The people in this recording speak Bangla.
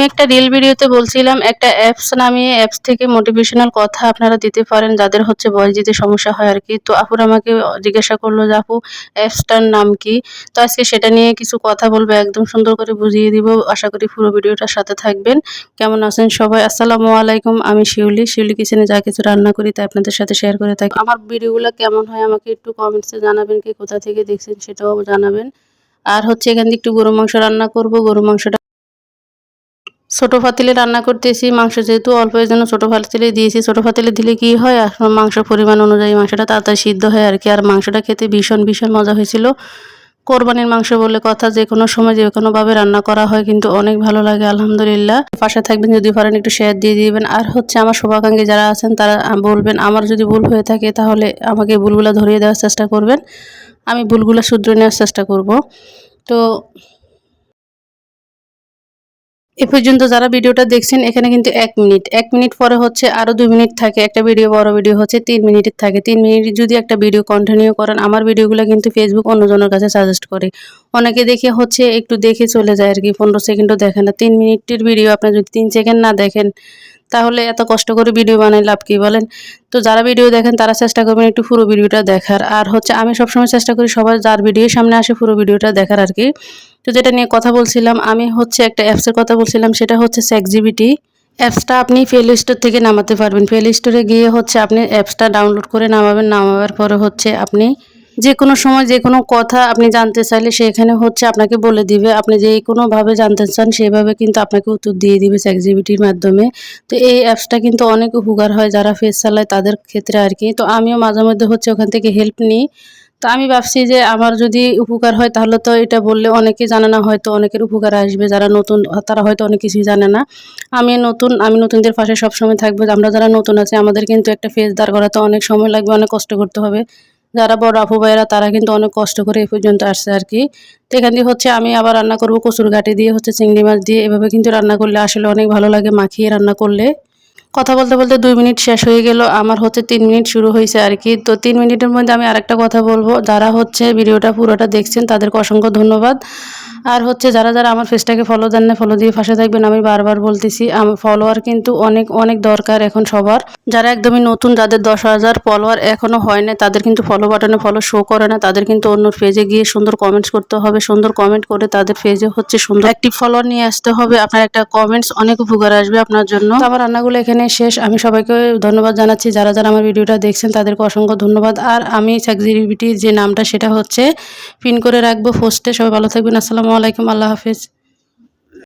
আমি একটা রিল ভিডিওতে বলছিলাম, একটা অ্যাপস নামিয়ে অ্যাপস থেকে মোটিভেশনাল কথা আপনারা দিতে পারেন, যাদের হচ্ছে বয়স দিতে সমস্যা হয় আর কি তো আপুর আমাকে জিজ্ঞাসা করল যে, আপু অ্যাপসটার নাম কি? তো আজকে সেটা নিয়ে কিছু কথা বলব, একদম সুন্দর করে বুঝিয়ে দিব। আশা করি পুরো ভিডিওটার সাথে থাকবেন। কেমন আছেন সবাই? আসসালামু আলাইকুম। আমি শিউলি। শিউলি কিচেনে যা কিছু রান্না করি তাই আপনাদের সাথে শেয়ার করে থাকি। আমার ভিডিওগুলো কেমন হয় আমাকে একটু কমেন্টসে জানাবেন, কি কোথা থেকে দেখছেন সেটাও জানাবেন। আর হচ্ছে এখান থেকে একটু গরু মাংস রান্না করব। গরু মাংসটা ছোটো পাতিলে রান্না করতেছি, মাংস যেহেতু অল্প এর জন্য ছোটো পাতিলে দিয়েছি। ছোটো পাতিলে দিলে কি হয়? আর মাংস পরিমাণ অনুযায়ী মাংসটা তাড়াতাড়ি সিদ্ধ হয় আর কি। আর মাংসটা খেতে ভীষণ ভীষণ মজা হয়েছিল। কোরবানির মাংস বলে কথা যে কোনো সময়, যে কোনোভাবে রান্না করা হয় কিন্তু অনেক ভালো লাগে, আলহামদুলিল্লাহ। পাশে থাকবেন, যদি পারেন একটু শেয়ার দিয়ে দিবেন। আর হচ্ছে আমার শুভাকাঙ্ক্ষী যারা আছেন, তারা বলবেন, আমার যদি ভুল হয়ে থাকে তাহলে আমাকে ভুলগুলো ধরিয়ে দেওয়ার চেষ্টা করবেন। আমি ভুলগুলো শুধরে নেওয়ার চেষ্টা করব। তো এ পর্যন্ত যারা ভিডিওটা দেখছেন, এখানে কিন্তু এক মিনিট। এক মিনিট পরে হচ্ছে আরও দুই মিনিট থাকে। একটা ভিডিও, বড় ভিডিও হচ্ছে তিন মিনিটের থাকে। তিন মিনিট যদি একটা ভিডিও কন্টিনিউ করেন, আমার ভিডিওগুলো কিন্তু ফেসবুক অন্যজনের কাছে সাজেস্ট করে। অনেকে দেখে হচ্ছে একটু দেখে চলে যায় আর কি পনেরো সেকেন্ডও দেখে না। তিন মিনিটের ভিডিও আপনার যদি তিন সেকেন্ড না দেখেন, তাহলে এত কষ্ট করে ভিডিও বানাই লাভ কি বলেন? তো যারা ভিডিও দেখেন, তারা চেষ্টা করবেন একটু পুরো ভিডিওটা দেখার। আর হচ্ছে আমি সবসময় চেষ্টা করি সবার, যার ভিডিও সামনে আসে পুরো ভিডিওটা দেখার আর কি তো যেটা নিয়ে কথা বলছিলাম, আমি হচ্ছে একটা অ্যাপসের কথা বলছিলাম, সেটা হচ্ছে স্যাকজিবিটি অ্যাপসটা আপনি প্লে স্টোর থেকে নামাতে পারবেন। প্লে স্টোরে গিয়ে হচ্ছে আপনি অ্যাপসটা ডাউনলোড করে নামাবেন। নামাবার পরে হচ্ছে আপনি যে কোনো সময় যে কোনো কথা আপনি জানতে চাইলে সেখানে হচ্ছে আপনাকে বলে দিবে। আপনি যে কোনোভাবে জানতে চান, সেভাবে কিন্তু আপনাকে উত্তর দিয়ে দিবে চ্যাকজিবিটির মাধ্যমে। তো এই অ্যাপসটা কিন্তু অনেক উপকার হয় যারা ফেস চালায় তাদের ক্ষেত্রে আর কি। তো আমিও মাঝে মধ্যে হচ্ছে ওখান থেকে হেল্প নিই। তো আমি ভাবছি যে আমার যদি উপকার হয় তাহলে তো এটা বললে অনেকে জানে না, হয়তো অনেকের উপকার আসবে। যারা নতুন, তারা হয়তো অনেক কিছুই জানে না। আমি নতুন, আমি নতুনদের পাশে সবসময় থাকব। আমরা যারা নতুন আছি, আমাদের কিন্তু একটা ফেস দাঁড় করাতে অনেক সময় লাগবে, অনেক কষ্ট করতে হবে। যারা বড় আপু ভাইয়েরা, তারা কিন্তু অনেক কষ্ট করে এ পর্যন্ত আসছে আর কি। তো এখান দিয়ে হচ্ছে আমি আবার রান্না করব কচুর গাটি দিয়ে, হচ্ছে চিংড়ি মাছ দিয়ে। এভাবে কিন্তু রান্না করলে আসলে অনেক ভালো লাগে মাখিয়ে রান্না করলে। কথা বলতে বলতে দুই মিনিট শেষ হয়ে গেল, আমার হচ্ছে তিন মিনিট শুরু হয়েছে আর কি। তো তিন মিনিটের মধ্যে আমি আরেকটা কথা বলব, যারা হচ্ছে ভিডিওটা পুরোটা দেখছেন তাদেরকে অসংখ্য ধন্যবাদ। আর হচ্ছে যারা যারা আমার ফেসটাকে ফলো দেন না ফলো দিয়ে ফাঁসে থাকবেন, আমি বারবার বলতেছি আমার ফলোয়ার কিন্তু অনেক অনেক দরকার এখন সবার। যারা একদমই নতুন, যাদের দশ হাজার ফলোয়ার এখনও হয় না তাদের কিন্তু ফলো বাটনে ফলো শো করে না, তাদের কিন্তু অন্য পেজে গিয়ে সুন্দর কমেন্টস করতে হবে, সুন্দর কমেন্ট করে তাদের পেজে হচ্ছে সুন্দর একটি ফলোয়ার নিয়ে আসতে হবে। আপনার একটা কমেন্টস অনেক উপকার আসবে আপনার জন্য। আমার রান্নাগুলো এখানে শেষ। আমি সবাইকে ধন্যবাদ জানাচ্ছি। যারা যারা আমার ভিডিওটা দেখছেন, তাদেরকে অসংখ্য ধন্যবাদ। আর আমি সাকজিবিটির যে নামটা, সেটা হচ্ছে পিন করে রাখব পোস্টে সবাই ভালো থাকবেন। আসসালামু আলাইকুম। আল্লাহ হাফিজ।